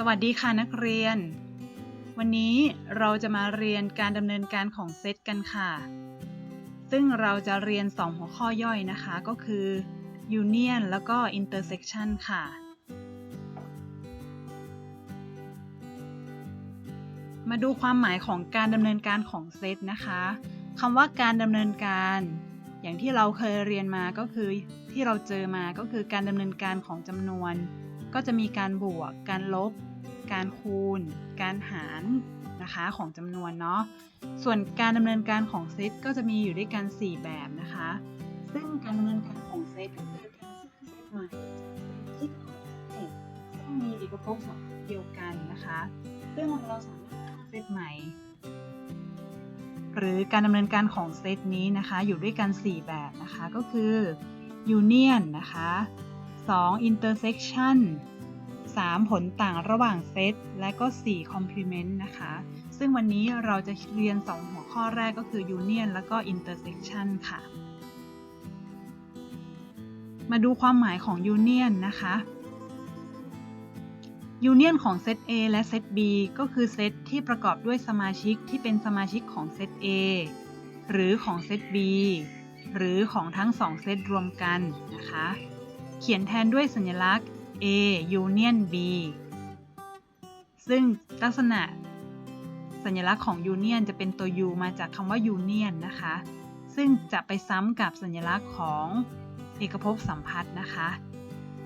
สวัสดีค่ะนักเรียน วันนี้เราจะมาเรียนการดำเนินการของเซตกันค่ะ ซึ่งเราจะเรียน 2 หัวข้อย่อยนะคะ ก็คือ Union แล้วก็ Intersection ค่ะ มาดูความหมายของการดำเนินการของเซตนะคะคำว่าการดำเนินการ อย่างที่เราเคยเรียนมาก็คือที่เราเจอมาก็คือการดำเนินการของจำนวนก็จะมีการบวก การลบ การคูณ การหารนะคะของจำนวนเนาะ ส่วนการดำเนินการของเซตก็จะมีอยู่ด้วยกัน 4 แบบนะคะ ซึ่งการดำเนินการของเซตก็คือการสร้างเซตใหม่จากเซตที่ก่อนหน้าเซตซึ่งมีเอกภพสองเดียวกันนะคะ ซึ่งเราสามารถสร้างเซตใหม่ หรือการดำเนินการของเซตนี้นะคะอยู่ด้วยกัน 4 แบบนะคะก็คือ union นะคะ 2 intersection 3 ผลต่างระหว่างเซตและก็ 4 complement นะคะ ซึ่งวันนี้เราจะเรียน 2 หัวข้อแรกก็คือ union แล้วก็ intersection ค่ะ มาดูความหมายของ union นะคะ union ของเซต A และเซต B ก็คือเซตที่ประกอบด้วยสมาชิกที่เป็นสมาชิกของเซต A หรือของเซต B หรือของทั้ง 2 เซตรวมกันนะคะ เขียนแทนด้วยสัญลักษณ์ A union B ซึ่งลักษณะสัญลักษณ์ของ union จะเป็นตัว U มาจากคำว่า union นะคะ ซึ่งจะไปซ้ำกับสัญลักษณ์ของเอกภพสัมพัทธ์นะคะ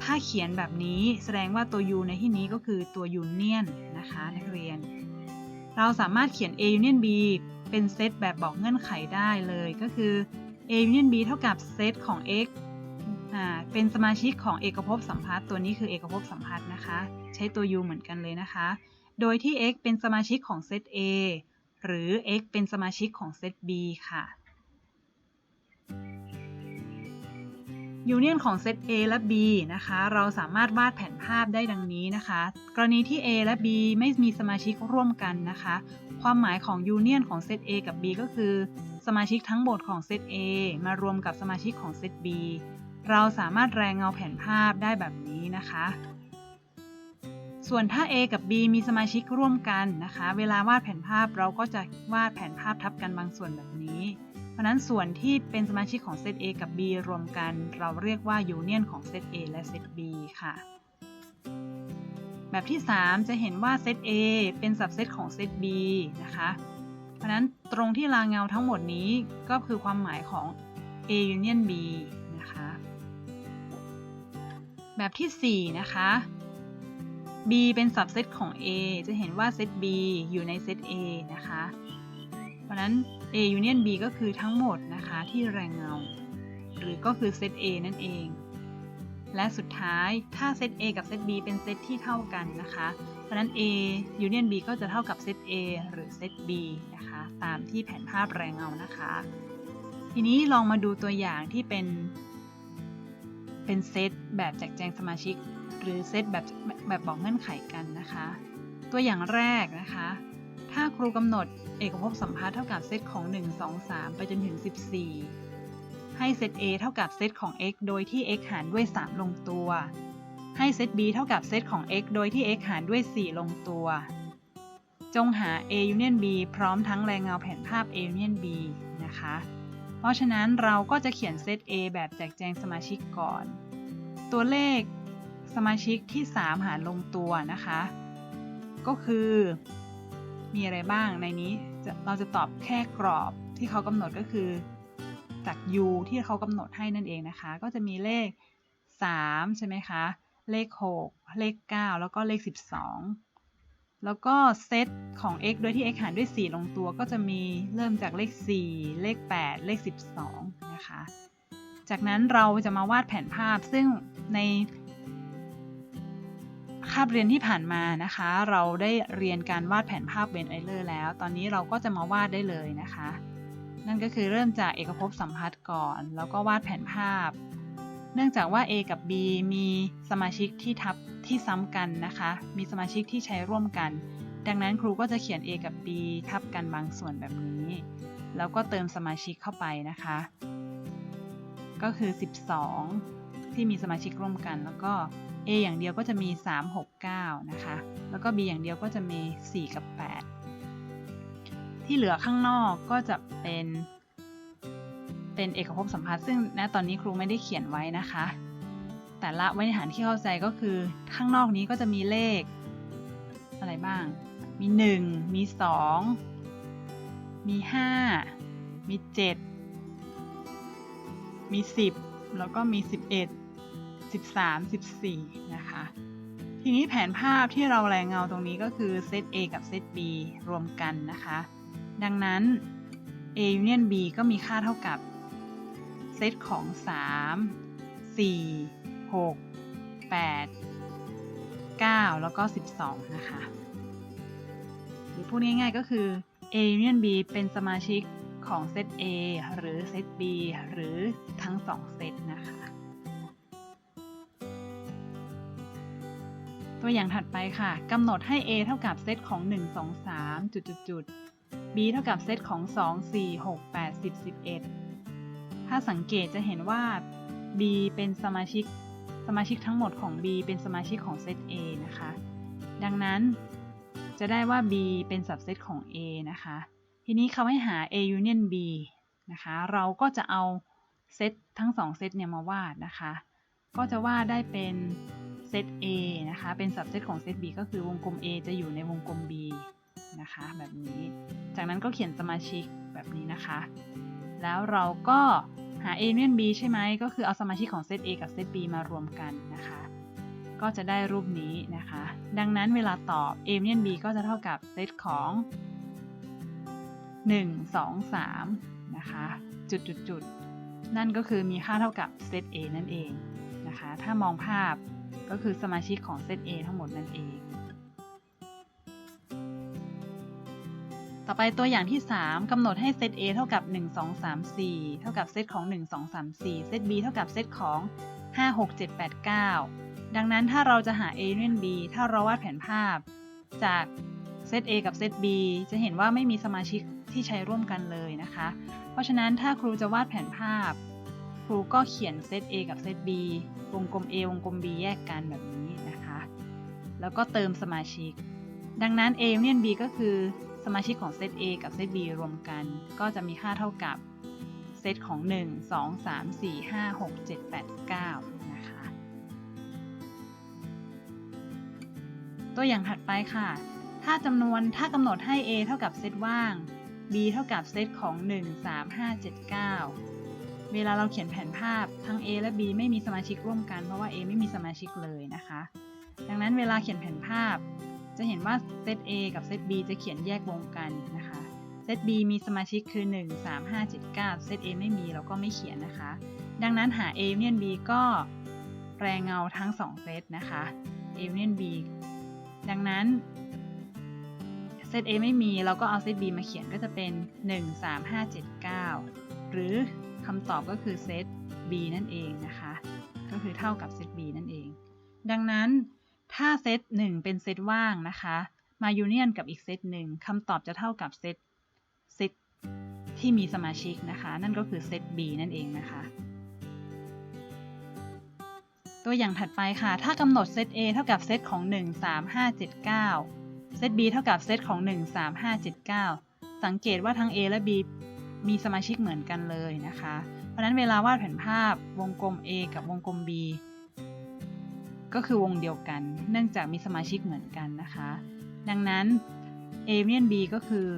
ถ้าเขียนแบบนี้แสดงว่าตัว U ในที่นี้ก็คือตัว union นะคะนักเรียน เราสามารถเขียน A union B เป็นเซตแบบบอกเงื่อนไขได้เลยก็คือ A union B เท่ากับเซตของ x อ่า เป็นสมาชิกของเอกภพสัมพัทธ์ตัวนี้คือเอกภพสัมพัทธ์นะคะ ใช้ตัว u เหมือนกันเลยนะคะ โดยที่ x เป็นสมาชิกของเซต a หรือ x เป็นสมาชิกของเซต b ค่ะยูเนียนของเซต A และ B นะคะ เราสามารถวาดแผนภาพได้ดังนี้นะคะ กรณีที่ A และ B ไม่มีสมาชิกร่วมกันนะคะ ความหมายของยูเนียนของเซต A กับ B ก็คือ สมาชิกทั้งหมดของเซต A มารวมกับสมาชิกของเซต B เราสามารถแรงเงาแผนภาพได้แบบนี้นะคะ ส่วนถ้า A กับ B มีสมาชิกร่วมกันนะคะ เวลาวาดแผนภาพเราก็จะวาดแผนภาพทับกันบางส่วนแบบนี้ เพราะนั้นส่วนที่เป็นสมาชิกของเซต A กับ B รวมกัน เราเรียกว่ายูเนียนของเซต A และเซต B ค่ะแบบที่ 3 จะเห็นว่าเซต A เป็นสับเซตของเซต B นะคะ เพราะนั้นตรงที่รางเงาทั้งหมดนี้ก็คือความหมายของ A union B นะคะ แบบที่ 4 นะคะ B เป็นสับเซตของ A จะเห็นว่าเซต B อยู่ในเซต A นะคะ เพราะนั้น A union B ก็คือทั้งหมดนะคะที่แรงเงา หรือก็คือเซต A นั่นเอง และสุดท้ายถ้าเซต A กับเซต B เป็นเซตที่เท่ากันนะคะ เพราะนั้น A union B ก็จะเท่ากับเซต A หรือเซต B นะคะ ตามที่แผนภาพแรงเงานะคะ ทีนี้ลองมาดูตัวอย่างที่เป็น เป็นเซตแบบแจกแจงสมาชิก หรือเซตแบบแบบบอกเงื่อนไขกันนะคะ ตัวอย่างแรกนะคะ ถ้าครูกำหนดเอกภพสัมพัทธ์เท่ากับเซตของ 1 2 3 ไปจนถึง 14 ให้เซต A เท่ากับเซตของ x โดยที่ x หารด้วย 3 ลงตัว ให้เซต B เท่ากับเซตของ x โดยที่ x หารด้วย 4 ลงตัว จงหา A union B พร้อมทั้งแรงเงาแผนภาพ A union B นะคะ เพราะฉะนั้นเราก็จะเขียนเซต A แบบแจกแจงสมาชิกก่อน ตัวเลขสมาชิกที่ 3 หารลงตัวนะคะ ก็คือมีอะไรบ้างในนี้เราจะตอบแค่กรอบที่เขากำหนดก็คือจาก u ที่เขากำหนดให้นั่นเองนะคะ ก็จะมีเลข 3 ใช่ไหมคะ เลข 6 เลข 9 แล้วก็เลข 12 แล้วก็เซตของ x โดยที่ x หารด้วย 4 ลงตัวก็จะมีเริ่มจากเลข 4 เลข 8 เลข 12 นะคะ จากนั้นเราจะมาวาดแผนภาพซึ่งในคาบเรียนที่ผ่านมานะคะ เราได้เรียนการวาดแผนภาพเวนไอเลอร์แล้ว ตอนนี้เราก็จะมาวาดได้เลยนะคะ นั่นก็คือเริ่มจากเอกภพสัมพัทธ์ก่อน แล้วก็วาดแผนภาพ เนื่องจากว่า A กับ B มีสมาชิกที่ทับ ที่ซ้ำกันนะคะ มีสมาชิกที่ใช้ร่วมกัน ดังนั้นครูก็จะเขียน A กับ B ทับกันบางส่วนแบบนี้ แล้วก็เติมสมาชิกเข้าไปนะคะ ก็คือ 12 ที่มีสมาชิกร่วมกัน แล้วก็ A อย่างเดียวก็จะมี 3 6 9 นะคะ แล้วก็ B อย่างเดียวก็จะมี 4 กับ 8 ที่เหลือข้างนอกก็จะเป็น เป็นเอกภพสัมพัทธ์ซึ่งณตอนนี้ครูไม่ได้เขียนไว้นะคะ แต่ละไว้ในฐานที่เข้าใจก็คือข้างนอกนี้ก็จะมีเลข อะไรบ้าง มี 1 มี 2 มี 5 มี 7 มี 10 แล้วก็มี 11 13 14 นะคะ ทีนี้แผนภาพที่เราแรงเงาตรงนี้ก็คือเซต A กับเซต B รวมกันนะคะ ดังนั้น A union B ก็มีค่าเท่ากับเซตของ 3 4 6 8 9 แล้วก็ 12 นะคะ หรือพูดง่ายๆก็คือ A union B เป็นสมาชิกของเซต A หรือเซต B หรือทั้ง 2 เซตนะคะ ตัวอย่างถัดไปค่ะกำหนดให้ A เท่ากับเซตของ 1 2 3 จุดจุดจุด B เท่ากับเซตของ 2 4 6 8 10 11 ถ้าสังเกตจะเห็นว่า B เป็นสมาชิก สมาชิกทั้งหมดของ B เป็นสมาชิกของเซต A นะคะ ดังนั้นจะได้ว่า B เป็นสับเซตของ A นะคะ ทีนี้เขาให้หา A union B นะคะ เราก็จะเอาเซตทั้ง2เซตเนี่ยมาวาดนะคะ ก็จะวาดได้เป็นเซต A นะคะ เป็นสับเซตของเซต B ก็คือวงกลม A จะอยู่ในวงกลม B นะคะ แบบนี้ จากนั้นก็เขียนสมาชิกแบบนี้นะคะ แล้วเราก็ หา A union B ใช่ไหมก็คือเอาสมาชิกของเซต A กับเซต B มารวมกันนะคะ ก็จะได้รูปนี้นะคะ ดังนั้นเวลาตอบ A union B ก็จะเท่ากับเซตของ 1 2 3 นะคะจุดจุดจุดนั่นก็คือมีค่าเท่ากับเซต A นั่นเองนะคะ ถ้ามองภาพก็คือสมาชิกของเซต A ทั้งหมดนั่นเอง ต่อไปตัวอย่างที่ 3กำหนดให้เซต A เท่ากับ 1 2 3 4 เท่ากับเซตของ 1 2 3 4 เซต B เท่ากับเซตของ 5 6 7 8 9 ดังนั้นถ้าเราจะหา A union B ถ้าเราวาดแผนภาพ จากเซต A กับเซต B จะเห็นว่าไม่มีสมาชิกที่ใช้ร่วมกันเลยนะคะ เพราะฉะนั้นถ้าครูจะวาดแผนภาพ ครูก็เขียนเซต A กับเซต B วงกลม A วงกลม B แยกกันแบบนี้นะคะ แล้วก็เติมสมาชิก ดังนั้น A union B ก็คือ สมาชิกของเซต A กับเซต B รวมกัน ก็จะมีค่าเท่ากับเซตของ 1 2 3 4 5 6 7 8 9 นะคะ ตัวอย่างถัดไปค่ะ ถ้าจำนวนถ้ากำหนดให้ A เท่ากับเซตว่าง B เท่ากับเซตของ 1 3 5 7 9 เวลาเราเขียนแผนภาพทั้ง A และ B ไม่มีสมาชิกร่วมกันเพราะว่า A ไม่มีสมาชิกเลยนะคะ ดังนั้นเวลาเขียนแผนภาพ จะเห็นว่าเซต A กับเซต B จะเขียนแยกวงกันนะคะเซต B มีสมาชิกคือ 1 3 5 7 9เซต A ไม่มีเราก็ไม่เขียนนะคะ ดังนั้นหา A union B ก็แรงเงาทั้ง 2 เซตนะคะ A union B ดังนั้นเซต A ไม่มีเราก็เอาเซต B มาเขียนก็จะเป็น 1 3 5 7 9 หรือคำตอบก็คือเซต B นั่นเองนะคะ ก็คือเท่ากับเซต B นั่นเอง ดังนั้น ถ้าเซต1เป็นเซตว่างนะคะมายูเนียนกับอีกเซตหนึ่งคำตอบจะเท่ากับเซตเซตที่มีสมาชิกนะคะ นั่นก็คือเซต B นั่นเองนะคะ ตัวอย่างถัดไปค่ะ ถ้ากำหนดเซต A เท่ากับเซตของ 1 3 5 7 9 เซต B เท่ากับเซตของ 1 3 5 7 9 สังเกตว่าทั้ง A และ B มีสมาชิกเหมือนกันเลยนะคะ เพราะนั้นเวลาวาดแผนภาพวงกลม A กับวงกลม B ก็คือวงเดียวกัน เนื่องจากมีสมาชิกเหมือนกันนะคะ ดังนั้น A union B ก็คือ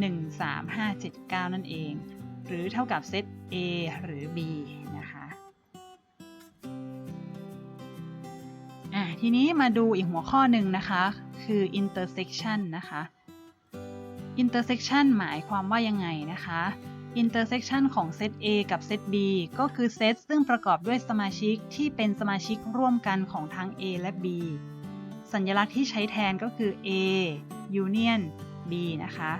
1 3 5 7 9 นั่นเอง หรือเท่ากับเซต A หรือ B นะคะอะทีนี้มาดูอีกหัวข้อหนึ่งนะคะ คือ intersection นะคะ intersection หมายความว่ายังไงนะคะ intersection ของเซต A กับเซต B ก็คือเซตซึ่งประกอบด้วยสมาชิกที่เป็นสมาชิกร่วมกันของทั้ง A และ B สัญลักษณ์ที่ใช้แทนก็คือ A union B นะคะ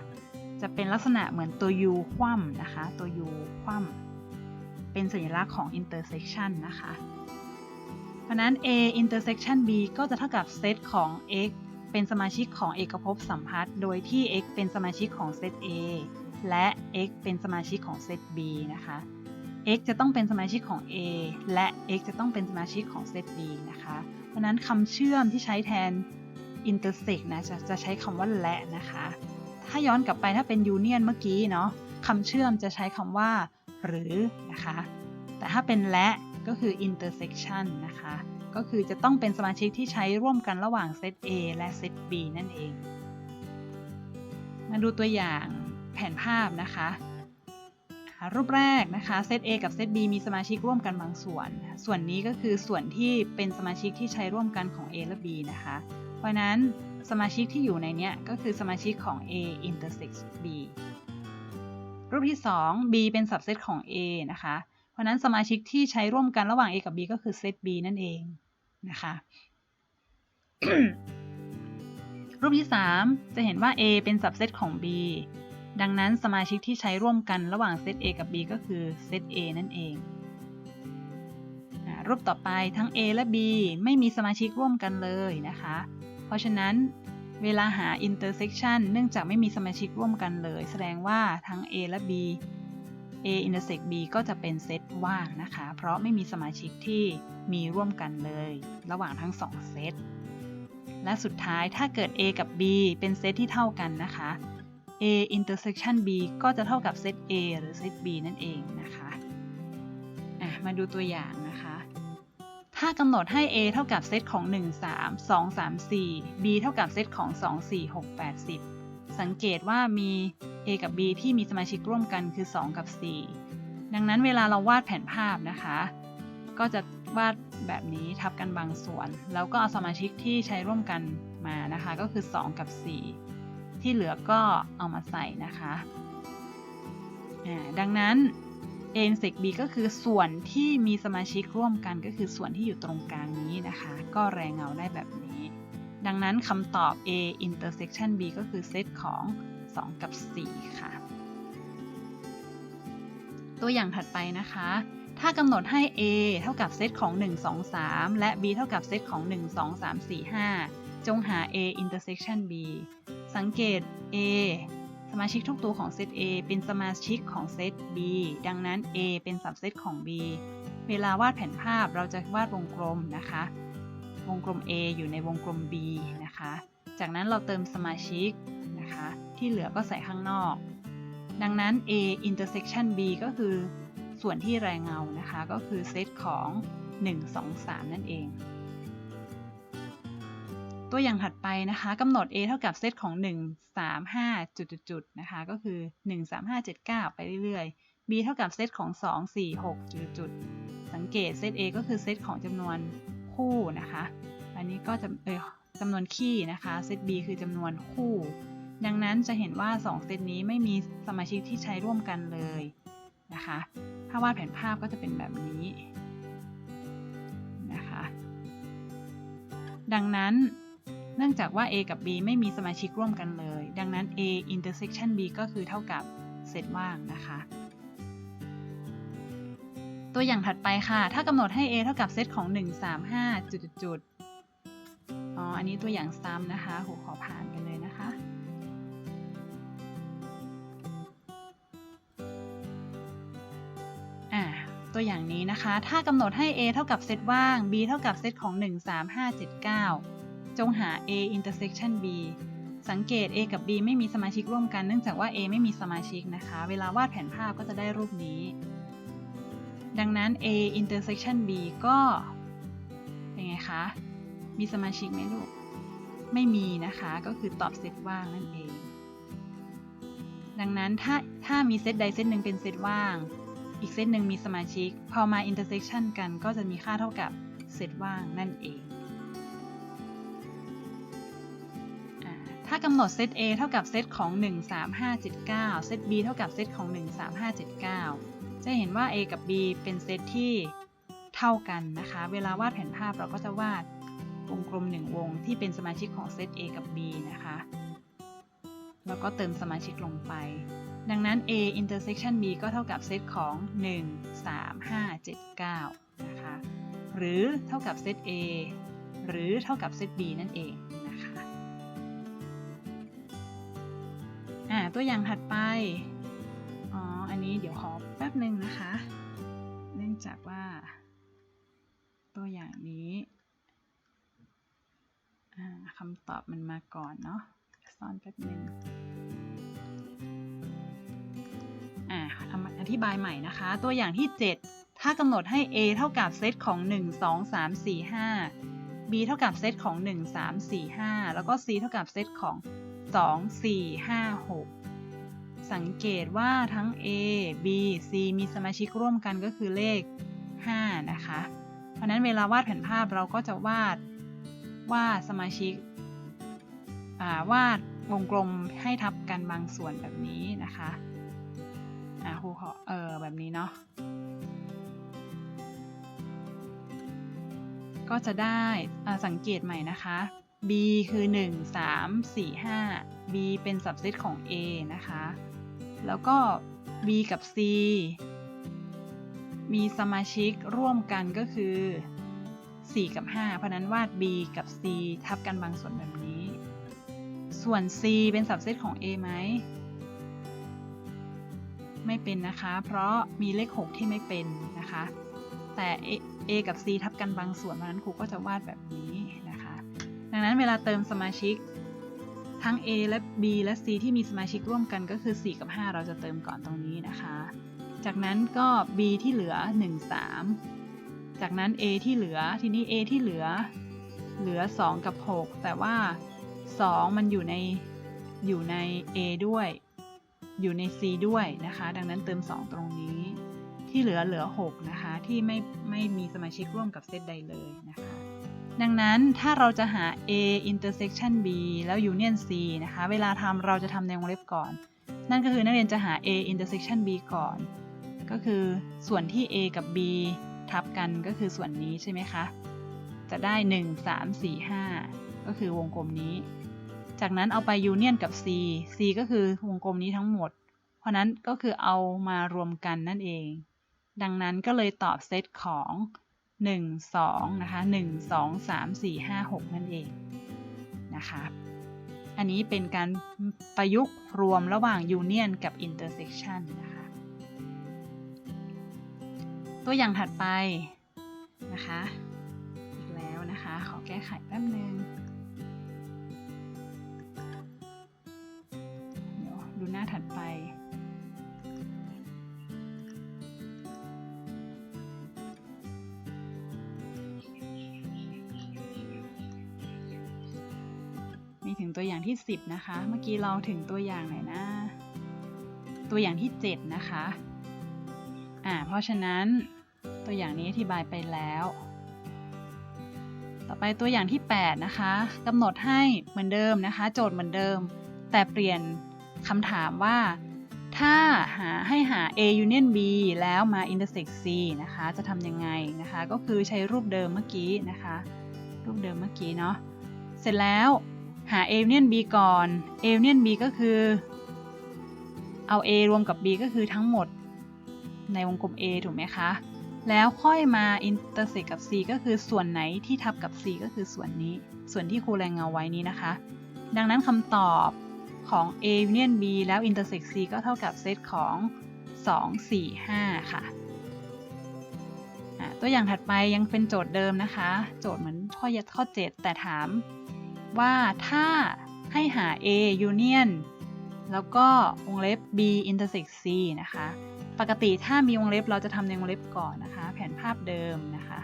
จะเป็นลักษณะเหมือนตัว U คว่ำนะคะ ตัว U คว่ำเป็นสัญลักษณ์ของ intersection นะคะ เพราะนั้น A intersection B ก็จะเท่ากับเซตของ x เป็นสมาชิกของเอกภพสัมพัทธ์ โดยที่ x เป็นสมาชิกของเซต A และ x เป็นสมาชิกของเซต B นะคะ x จะต้องเป็นสมาชิกของ A และ x จะต้องเป็นสมาชิกของเซต B นะคะ เพราะนั้นคำเชื่อมที่ใช้แทน intersect นะจะจะใช้คำว่าและนะคะ ถ้าย้อนกลับไปถ้าเป็น union เมื่อกี้เนาะคำเชื่อมจะใช้คำว่า หรือนะคะ แต่ถ้าเป็นและก็คือ intersection นะคะ ก็คือจะต้องเป็นสมาชิกที่ใช้ร่วมกันระหว่างเซต A และเซต B นั่นเอง มาดูตัวอย่าง แผนภาพนะคะรูปแรกนะคะเซต A กับเซต B มีสมาชิกร่วมกันบางส่วน ส่วนนี้ก็คือส่วนที่เป็นสมาชิกที่ใช้ร่วมกันของ A และ B นะคะ เพราะนั้นสมาชิกที่อยู่ในเนี้ยก็คือสมาชิกของ A intersect B รูปที่ 2 B เป็น subset ของ A นะคะ เพราะนั้นสมาชิกที่ใช้ร่วมกันระหว่าง A กับ B ก็คือเซต B นั่นเองนะคะ รูปที่ 3 จะเห็นว่า A เป็น subset ของ B ดังนั้นสมาชิกที่ใช้ร่วมกันระหว่างเซต A กับ B ก็คือเซต A นั่นเองรูปต่อไปทั้ง A และ B ไม่มีสมาชิกร่วมกันเลยนะคะ เพราะฉะนั้นเวลาหา intersection เนื่องจากไม่มีสมาชิกร่วมกันเลย แสดงว่าทั้ง A และ B A intersect B ก็จะเป็นเซตว่างนะคะ เพราะไม่มีสมาชิกที่มีร่วมกันเลย ระหว่างทั้ง 2 เซต และสุดท้ายถ้าเกิด A กับ B เป็นเซตที่เท่ากันนะคะ A intersection B ก็จะเท่ากับเซต A หรือเซต B นั่นเองนะคะะมาดูตัวอย่างนะคะ ถ้ากำหนดให้ A เท่ากับเซตของ 1 3 2 3 4 B เท่ากับเซตของ 2 4 6 8 10 สังเกตว่ามี A กับ B ที่มีสมาชิกร่วมกันคือ 2 กับ 4 ดังนั้นเวลาเราวาดแผนภาพนะคะ ก็จะวาดแบบนี้ทับกันบางส่วน แล้วก็เอาสมาชิกที่ใช้ร่วมกันมานะคะ ก็คือ 2 กับ 4 ที่เหลือก็เอามาใส่นะคะดังนั้น A intersect B ก็คือส่วนที่มีสมาชิกร่วมกันก็คือส่วนที่อยู่ตรงกลางนี้นะคะ ก็แรงเงาได้แบบนี้ ดังนั้นคำตอบ A intersection B ก็คือเซตของ 2 กับ 4 ค่ะ ตัวอย่างถัดไปนะคะ ถ้ากำหนดให้ A เท่ากับเซตของ 1 2 3 และ B เท่ากับเซตของ 1 2 3 4 5 จงหา A intersection B สังเกต A สมาชิกทุกตัวของเซต A เป็นสมาชิกของเซต B ดังนั้น A เป็นสับเซตของ B เวลาวาดแผนภาพเราจะวาดวงกลมนะคะ วงกลม A อยู่ในวงกลม B นะคะ จากนั้นเราเติมสมาชิกนะคะ ที่เหลือก็ใส่ข้างนอก ดังนั้น A intersection B ก็คือส่วนที่แรงเงานะคะ ก็คือเซตของ 1 2 3 นั่นเอง ตัวอย่างถัดไปนะคะกำหนด A เท่ากับเซตของ 1 3 5 จุดๆนะคะก็คือ 1 3 5 7 9 ไปเรื่อยๆ B เท่ากับเซตของ 2 4 6 จุดๆสังเกตเซต A ก็คือเซตของจำนวนคู่นะคะ อันนี้ก็จะเออจำนวนคี่นะคะเซต B คือจำนวนคู่ ดังนั้นจะเห็นว่า 2 เซตนี้ไม่มีสมาชิกที่ใช้ร่วมกันเลยนะคะ ถ้าวาดแผนภาพก็จะเป็นแบบนี้นะคะ ดังนั้น เนื่องจากว่า A กับ B ไม่มีสมาชิกร่วมกันเลย ดังนั้น A intersection B ก็คือเท่ากับเซตว่างนะคะ ตัวอย่างถัดไปค่ะ ถ้ากำหนดให้ A เท่ากับเซตของ 1 3 5 จุดจุดอ๋อ อันนี้ตัวอย่างซ้ำนะคะโหขอผ่านไปเลยนะคะ อ่า ตัวอย่างนี้นะคะ ถ้ากำหนดให้ A เท่ากับเซตว่าง B เท่ากับเซตของ 1 3 5 7 9 จงหา A intersection B สังเกต A กับ B ไม่มีสมาชิกร่วมกันเนื่องจากว่า A ไม่มีสมาชิกนะคะ เวลาวาดแผนภาพก็จะได้รูปนี้ ดังนั้น A intersection B ก็เป็นไงคะ มีสมาชิกไหมลูก ไม่มีนะคะ ก็คือตอบเซตว่างนั่นเอง ดังนั้นถ้าถ้ามีเซตใดเซตหนึ่งเป็นเซตว่าง อีกเซตหนึ่งมีสมาชิก พอมา intersection กันก็จะมีค่าเท่ากับเซตว่างนั่นเอง ถ้ากำหนดเซต A เท่ากับเซตของ 1 3 5 7 9 เซต B เท่ากับเซตของ 1 3 5 7 9 จะเห็นว่า A กับ B เป็นเซตที่เท่ากันนะคะ เวลาวาดแผนภาพเราก็จะวาดวงกลม 1 วงที่เป็นสมาชิกของเซต A กับ B นะคะ แล้วก็เติมสมาชิกลงไป ดังนั้น A intersection B ก็เท่ากับเซตของ 1 3 5 7 9 นะคะ หรือเท่ากับเซต A หรือเท่ากับเซต B นั่นเอง ตัวอย่างถัดไป อ๋อ อันนี้เดี๋ยวขอแป๊บหนึ่งนะคะ เนื่องจากว่า ตัวอย่างนี้คำตอบมันมาก่อนเนาะซ่อนแป๊บหนึงอ่าทำอธิบายใหม่นะคะ ตัวอย่างที่ 7 ถ้ากำหนดให้ a เท่ากับเซตของ 1 2 3 4 5 b เท่ากับเซตของ 1 3 4 5 แล้วก็ c เท่ากับเซตของ 2 4 5 6 สังเกตว่าทั้ง a b c มีสมาชิกร่วมกันก็คือเลข 5 นะคะ เพราะนั้นเวลาวาดแผนภาพเราก็จะวาดวาดสมาชิกาวาดวงกลมให้ทับกันบางส่วนแบบนี้นะคะอ่าครูขอเออแบบนี้เนาะก็จะได้สังเกตใหม่นะคะ b คือ 1 3 4 5 b เป็น subset ของ a นะคะ แล้วก็ b กับ c มีสมาชิกร่วมกันก็คือ 4 กับ 5 เพราะนั้นวาด b กับ c ทับกันบางส่วนแบบนี้ ส่วน c เป็น subset ของ a ไหม ไม่เป็นนะคะ เพราะมีเลข 6 ที่ไม่เป็นนะคะ แต่ A, A กับ C ทับกันบางส่วนเพราะนั้นครูก็จะวาดแบบนี้ ดังนั้นเวลาเติมสมาชิก ทั้ง A และ B และ C ที่มีสมาชิกร่วมกันก็คือ 4 กับ 5 เราจะเติมก่อนตรงนี้นะคะ จากนั้นก็ B ที่เหลือ 1 3 จากนั้น A ที่เหลือทีนี้ A ที่เหลือ เหลือ 2 กับ 6 แต่ว่า 2 มันอยู่ในอยู่ใน A ด้วย อยู่ใน C ด้วยนะคะ ดังนั้นเติม 2 ตรงนี้ ที่เหลือเหลือ 6 นะคะ ที่ไม่ไม่มีสมาชิกร่วมกับเซตใดเลยนะคะ ดังนั้นถ้าเราจะหา A intersection B แล้ว union C นะคะ เวลาทำเราจะทำในวงเล็บก่อน นั่นก็คือนักเรียนจะหา A intersection B ก่อน ก็คือส่วนที่ A กับ B ทับกันก็คือส่วนนี้ใช่ไหมคะ จะได้ 1 3 4 5 ก็คือวงกลมนี้ จากนั้นเอาไป union กับ C C ก็คือวงกลมนี้ทั้งหมด เพราะนั้นก็คือเอามารวมกันนั่นเอง ดังนั้นก็เลยตอบเซตของ 1 2นะคะ1 2 3 4 5 6 นั่นเองนะคะ อันนี้เป็นการประยุกต์รวมระหว่าง union กับ intersection นะคะ ตัวอย่างถัดไปนะคะ อีกแล้วนะคะ ขอแก้ไขแป๊บนึงเดี๋ยวดูหน้าถัดไป มีถึงตัวอย่างที่ 10 นะคะ เมื่อกี้เราถึงตัวอย่างไหนนะ ตัวอย่างที่ 7 นะคะ อ่า เพราะฉะนั้นตัวอย่างนี้อธิบายไปแล้ว ต่อไปตัวอย่างที่ 8 นะคะกำหนดให้เหมือนเดิมนะคะ โจทย์เหมือนเดิม แต่เปลี่ยนคำถามว่า ถ้าหาให้หา A union B แล้วมา intersect C นะคะ จะทำยังไงนะคะ ก็คือใช้รูปเดิมเมื่อกี้นะคะ รูปเดิมเมื่อกี้เนาะ เสร็จแล้ว หา A union B ก่อน A union B ก็คือ เอา A รวมกับ B ก็คือทั้งหมด ในวงกลม A ถูกไหมคะ แล้วค่อยมา intersect กับ C ก็คือส่วนไหนที่ทับกับ C ก็คือส่วนนี้ ส่วนที่ครูแรงเงาไว้นี้นะคะ ดังนั้นคำตอบของ A union B แล้ว intersect C ก็เท่ากับเซตของ 2 4 5 ค่ะตัวอย่างถัดไปยังเป็นโจทย์เดิมนะคะ โจทย์เหมือนข้อยัดข้อ 7 แต่ถาม ว่าถ้าให้หา A union แล้วก็วงเล็บ B intersect C นะคะ ปกติถ้ามีวงเล็บเราจะทำในวงเล็บก่อนนะคะ แผนภาพเดิมนะคะ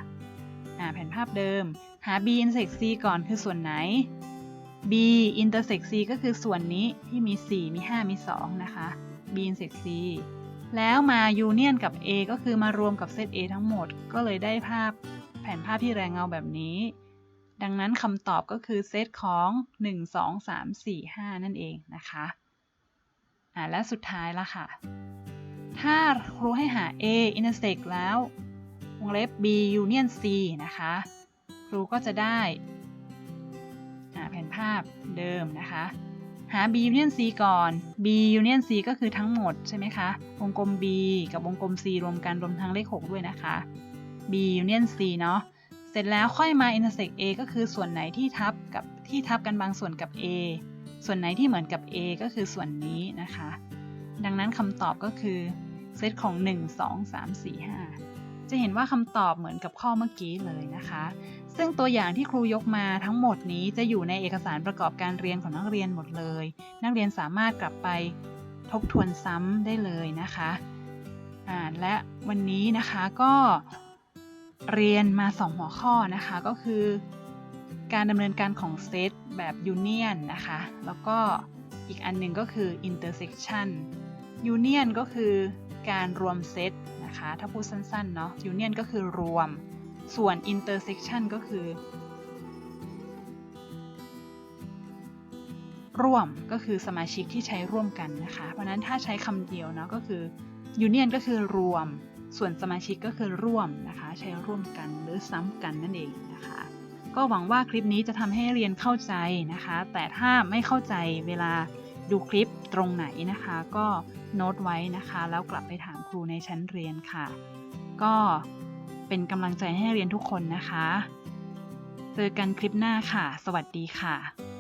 แผนภาพเดิม หา B intersect C ก่อนคือส่วนไหน B intersect C ก็คือส่วนนี้ที่มี 4 มี 5 มี 2 นะคะ B intersect C แล้วมา union กับ A ก็คือมารวมกับเซต A ทั้งหมด ก็เลยได้ภาพแผนภาพที่แรงเงาแบบนี้ ดังนั้นคำตอบก็คือเซตของ 1 2 3 4 5 นั่นเองนะคะอ่าและสุดท้ายละค่ะ ถ้าครูให้หา A intersect แล้ววงเล็บ B union C นะคะ ครูก็จะได้แผนภาพเดิมนะคะ หา B union C ก่อน B union C ก็คือทั้งหมดใช่ไหมคะ วงกลม B กับวงกลม C รวมกันรวมทั้งเลข 6 ด้วยนะคะ B union C เนาะ เสร็จแล้วค่อยมา intersect A ก็คือส่วนไหนที่ทับกับที่ทับกันบางส่วนกับ A ส่วนไหนที่เหมือนกับ A ก็คือส่วนนี้นะคะ ดังนั้นคำตอบก็คือเซตของ 1 2 3 4 5 จะเห็นว่าคำตอบเหมือนกับข้อเมื่อกี้เลยนะคะ ซึ่งตัวอย่างที่ครูยกมาทั้งหมดนี้จะอยู่ในเอกสารประกอบการเรียนของนักเรียนหมดเลย นักเรียนสามารถกลับไปทบทวนซ้ำได้เลยนะคะและวันนี้นะคะก็ เรียนมา 2 หัวข้อนะคะ ก็คือ การดำเนินการของเซตแบบยูเนียนนะคะ แล้วก็อีกอันหนึ่งก็คือ intersection union ก็คือการรวมเซตนะคะ ถ้าพูดสั้นๆเนาะ union ก็คือรวม ส่วน intersection ก็คือ ร่วมก็คือสมาชิกที่ใช้ร่วมกันนะคะ เพราะนั้นถ้าใช้คำเดียวเนาะก็คือ union ก็คือรวม ส่วนสมาชิกก็คือร่วมนะคะ ใช้ร่วมกันหรือซ้ำกันนั่นเองนะคะ ก็หวังว่าคลิปนี้จะทำให้เรียนเข้าใจนะคะ แต่ถ้าไม่เข้าใจเวลาดูคลิปตรงไหนนะคะ ก็โน้ตไว้นะคะ แล้วกลับไปถามครูในชั้นเรียนค่ะ ก็เป็นกำลังใจให้เรียนทุกคนนะคะ เจอกันคลิปหน้าค่ะ สวัสดีค่ะ